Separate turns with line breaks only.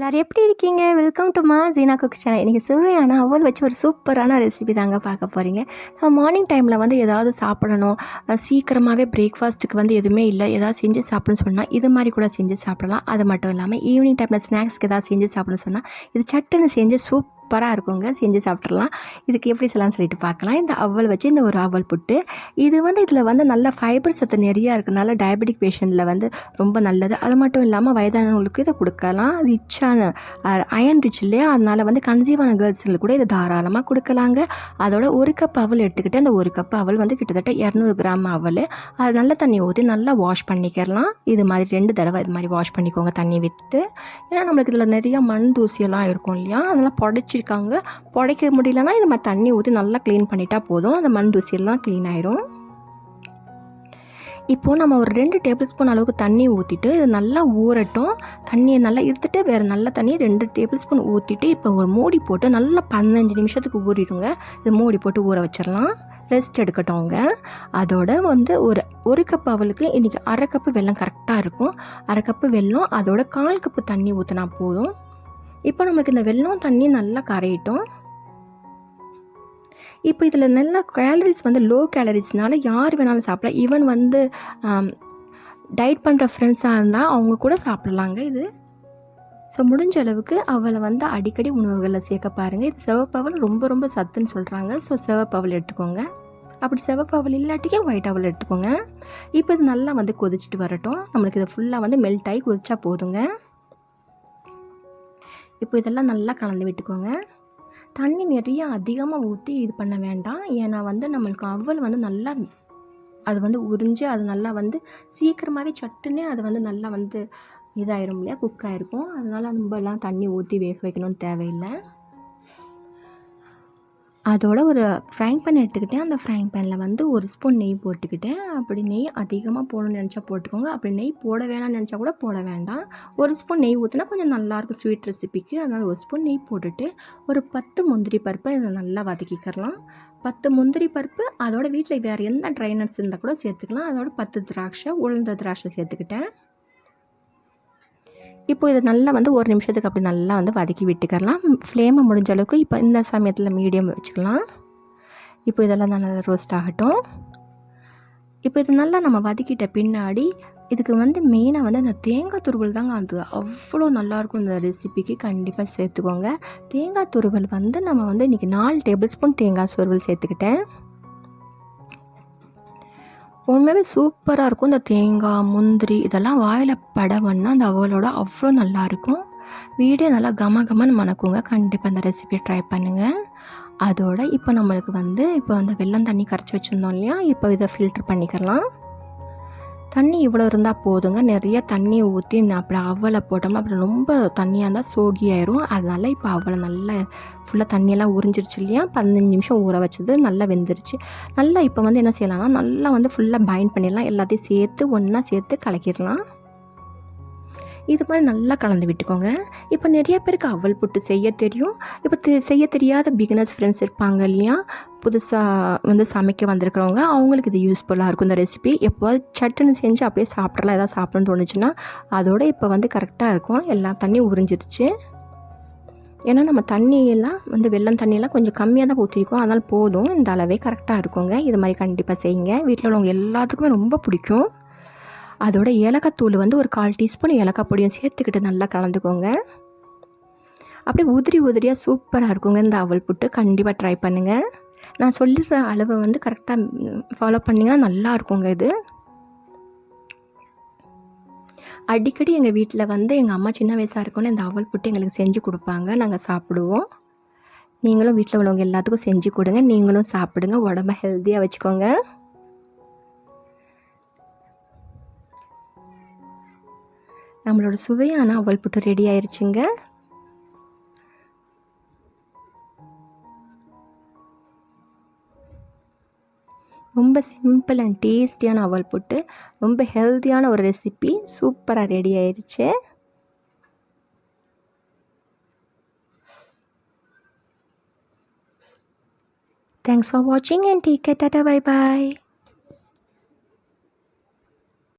எல்லோரும் எப்படி இருக்கீங்க? வெல்கம் டு மா ஜீனா குக் சேனல் இன்றைக்கி சுவையான அவல் வச்சு ஒரு சூப்பரான ரெசிபி தாங்க பார்க்க போகிறீங்க நம்ம மார்னிங் டைமில் வந்து ஏதாவது சாப்பிடணும். சீக்கிரமாகவே பிரேக்ஃபாஸ்ட்டுக்கு வந்து எதுவுமே இல்லை. ஏதாவது செஞ்சு சாப்பிடணும்னு சொன்னால் இது மாதிரி கூட செஞ்சு சாப்பிடலாம். அது மட்டும் இல்லாமல் ஈவினிங் டைமில் ஸ்நாக்ஸ்க்கு ஏதாவது செஞ்சு சாப்பிடணும்னு சொன்னால் இது சட்டுன்னு செஞ்சு சூப் சூப்பராக இருக்குங்க. செஞ்சு சாப்பிட்றலாம் இதுக்கு எப்படி செய்யலாம்னு சொல்லிட்டு பார்க்கலாம். இந்த அவல் வச்சு இந்த ஒரு அவல் புட்டு. இது வந்து இதில் வந்து நல்ல ஃபைபர் சத்து நிறையா இருக்கனால டயபெட்டிக் பேஷண்ட்டில் வந்து ரொம்ப நல்லது. அது மட்டும் இல்லாமல் வயதானவங்களுக்கு இதை கொடுக்கலாம். ரிச்சான அயன் ரிச் இல்லையா? அதனால் வந்து கன்சீவான கேர்ள்ஸுங்களுக்கு கூட இதை தாராளமாக கொடுக்கலாங்க. அதோட ஒரு கப் அவல் எடுத்துக்கிட்டு அந்த ஒரு கப் அவல் வந்து கிட்டத்தட்ட இரநூறு கிராம் அவல். அது நல்ல தண்ணி ஊற்றி நல்லா வாஷ் பண்ணிக்கிறலாம் இது மாதிரி ரெண்டு தடவை இது மாதிரி வாஷ் பண்ணிக்கோங்க தண்ணி விற்று ஏன்னா நம்மளுக்கு இதில் நிறையா மண் தூசியெல்லாம் இருக்கும் இல்லையா? அதெல்லாம் வச்சுருக்காங்க. புடைக்க முடியலன்னா இது மாதிரி தண்ணி ஊற்றி நல்லா க்ளீன் பண்ணிட்டா போதும். அந்த மண் தூசியெல்லாம் க்ளீன் ஆயிரும். இப்போது நம்ம ஒரு ரெண்டு டேபிள் ஸ்பூன் அளவுக்கு தண்ணி ஊற்றிட்டு இது நல்லா ஊறட்டும். தண்ணியை நல்லா இருத்துட்டு வேறு நல்ல தண்ணியை ரெண்டு டேபிள் ஸ்பூன் ஊற்றிட்டு இப்போ ஒரு மூடி போட்டு நல்லா பதினஞ்சு நிமிஷத்துக்கு ஊறிடுங்க. இது மூடி போட்டு ஊற வச்சிடலாம். ரெஸ்ட் எடுக்கட்டும் அதோட வந்து ஒரு ஒரு கப் அவளுக்கு இன்றைக்கி அரை கப்பு வெள்ளம் கரெக்டாக இருக்கும். அரை கப்பு வெல்லம் அதோட கால் கப்பு தண்ணி ஊற்றினா போதும். இப்போ நம்மளுக்கு இந்த வெல்லம் தண்ணி நல்லா கரையிட்டோம். இப்போ இதில் நல்லா கேலரிஸ் வந்து லோ கேலரிஸ்னால யார் வேணாலும் சாப்பிடலாம். ஈவன் வந்து டயட் பண்ணுற ஃப்ரெண்ட்ஸாக இருந்தால் அவங்க கூட சாப்பிடலாங்க இது. ஸோ முடிஞ்ச அளவுக்கு அவளை வந்து அடிக்கடி உணவுகளில் சேர்க்க பாருங்கள் இது சிவப்பவல் ரொம்ப ரொம்ப சத்துன்னு சொல்கிறாங்க ஸோ சிவப்பவல் எடுத்துக்கோங்க. அப்படி சிவப்பவல் இல்லாட்டியே ஒயிட் அவல் எடுத்துக்கோங்க. இப்போ இது நல்லா வந்து கொதிச்சுட்டு வரட்டும். நம்மளுக்கு இதை ஃபுல்லாக வந்து மெல்ட் ஆகி கொதிச்சா போதுங்க. இப்போ இதெல்லாம் நல்லா கலந்து விட்டுக்கோங்க. தண்ணி நிறைய அதிகமாக ஊற்றி இது பண்ண வேண்டாம். ஏன்னா வந்து நம்மளுக்கு அவல் வந்து நல்லா அது வந்து உறிஞ்சு அது நல்லா வந்து சீக்கிரமாகவே சட்டுன்னு அது வந்து நல்லா வந்து இதாயிரும் இல்லையா? குக் ஆகிருக்கும் அதனால் ரொம்பலாம் தண்ணி ஊற்றி வேக வைக்கணும்னு தேவையில்லை. அதோட ஒரு ஃப்ரைங் பேன் எடுத்துக்கிட்டேன். அந்த ஃப்ரைங் பேனில் வந்து ஒரு ஸ்பூன் நெய் போட்டுக்கிட்டேன். அப்படி நெய் அதிகமாக போடணும்னு நினச்சா போட்டுக்கோங்க. அப்படி நெய் போட வேணாம்னு நினச்சா கூட போட வேண்டாம். ஒரு ஸ்பூன் நெய் ஊற்றினா கொஞ்சம் நல்லாயிருக்கும் ஸ்வீட் ரெசிபிக்கு அதனால் ஒரு ஸ்பூன் நெய் போட்டுட்டு ஒரு பத்து முந்திரி பருப்பை இதை நல்லா வதக்கிக்கிறலாம் பத்து முந்திரி பருப்பு அதோட வீட்டில் வேறு எந்த ட்ரை நட்ஸ் இருந்தால் கூட சேர்த்துக்கலாம். அதோட பத்து திராட்சை உளுந்த திராட்சை சேர்த்துக்கிட்டேன். இப்போ இதை நல்லா வந்து ஒரு நிமிஷத்துக்கு அப்படி நல்லா வந்து வதக்கி விட்டுக்கலாம் ஃப்ளேமை முடிஞ்ச அளவுக்கு இப்போ இந்த சமயத்தில் மீடியம் வச்சுக்கலாம். இப்போ இதெல்லாம் நல்லா ரோஸ்ட் ஆகட்டும். இப்போ இது நல்லா நம்ம வதக்கிட்ட பின்னாடி இதுக்கு வந்து மெயினாக வந்து அந்த தேங்காய் துருவல் தாங்க அது அவ்வளோ நல்லாயிருக்கும் இந்த ரெசிபிக்கு கண்டிப்பாக சேர்த்துக்கோங்க. தேங்காய் துருவல் வந்து நம்ம வந்து இன்றைக்கி நாலு டேபிள் ஸ்பூன் தேங்காய் துருவல் சேர்த்துக்கிட்டேன். உண்மையாகவே சூப்பராக இருக்கும். இந்த தேங்காய் முந்திரி இதெல்லாம் வாயில் படவன்னா அந்த அவளோட அவ்வளோ நல்லாயிருக்கும் வீடே நல்லா கம கமன்னு மணக்குங்க. கண்டிப்பாக அந்த ரெசிபி ட்ரை பண்ணுங்கள் அதோட இப்போ நம்மளுக்கு வந்து இப்போ அந்த வெள்ளம் தண்ணி கரைச்சி வச்சுருந்தோம் இல்லையா? இப்போ இதை ஃபில்ட்ரு பண்ணிக்கலாம். தண்ணி இவ்வளோ இருந்தால் போதுங்க. நிறைய தண்ணி ஊற்றி அப்படி அவலை போட்டோம்னா அப்புறம் ரொம்ப தண்ணியாக இருந்தால் சோகி ஆயிரும். அதனால் இப்போ அவ்வளோ நல்லா ஃபுல்லாக தண்ணியெல்லாம் உறிஞ்சிருச்சு இல்லையா? பதினஞ்சு நிமிஷம் ஊற வச்சது நல்லா வெந்துருச்சு. நல்லா இப்போ வந்து என்ன செய்யலாம்னா நல்லா வந்து ஃபுல்லாக பைண்ட் பண்ணிடலாம். எல்லாத்தையும் சேர்த்து ஒன்றா சேர்த்து கலக்கிடலாம். இது மாதிரி நல்லா கலந்து விட்டுக்கோங்க. இப்போ நிறைய பேருக்கு அவல் புட்டு செய்ய தெரியும். இப்போ செய்ய தெரியாத பிகினர்ஸ் ஃப்ரெண்ட்ஸ் இருப்பாங்க இல்லையா? புதுசாக வந்து சமைக்க வந்திருக்கிறவங்க அவங்களுக்கு இது யூஸ்ஃபுல்லாக இருக்கும். இந்த ரெசிபி எப்போவாது சட்டுன்னு செஞ்சு அப்படியே சாப்பிட்றலாம் ஏதாவது சாப்பிடணும்னு தோணுச்சுன்னா அதோட இப்போ வந்து கரெக்டாக இருக்கும். எல்லா தண்ணியும் உறிஞ்சிருச்சு. ஏன்னா நம்ம தண்ணியெல்லாம் வந்து வெள்ளம் தண்ணியெல்லாம் கொஞ்சம் கம்மியாக தான் ஊற்றிருக்கோம் அதனால் போதும். இந்த அளவே கரெக்டாக இருக்குங்க. இது மாதிரி கண்டிப்பாக செய்யுங்க. வீட்டில் உள்ளவங்க எல்லாத்துக்குமே ரொம்ப பிடிக்கும். அதோட ஏலக்காய் தூள் வந்து ஒரு கால் டீஸ்பூன் ஏலக்காய் பொடியும் சேர்த்துக்கிட்டு நல்லா கலந்துக்கோங்க. அப்படியே உதிரி உதிரியாக சூப்பராக இருக்குங்க. இந்த அவல் புட்டு கண்டிப்பாக ட்ரை பண்ணுங்கள் நான் சொல்லிடுற அளவை வந்து கரெக்டாக ஃபாலோ பண்ணிங்கன்னா நல்லா இருக்குங்க இது. அடிக்கடி எங்கள் வீட்டில் வந்து எங்கள் அம்மா சின்ன வயசாக இருக்கோன்னு இந்த அவல் புட்டு எங்களுக்கு செஞ்சு கொடுப்பாங்க. நாங்கள் சாப்பிடுவோம். நீங்களும் வீட்டில் உள்ளவங்க எல்லாத்துக்கும் செஞ்சு கொடுங்க. நீங்களும் சாப்பிடுங்க. உடம்ப ஹெல்த்தியாக வச்சுக்கோங்க. நம்மளோட சுவையான அவல் புட்டு ரெடி ஆயிடுச்சுங்க ரொம்ப சிம்பிள் அண்ட் டேஸ்டியான அவல் புட்டு ரொம்ப ஹெல்த்தியான ஒரு ரெசிபி சூப்பராக ரெடி ஆயிடுச்சு தேங்க்ஸ் ஃபார் வாட்சிங் அண்ட் டேக் கேர் டாட்டா பை பாய்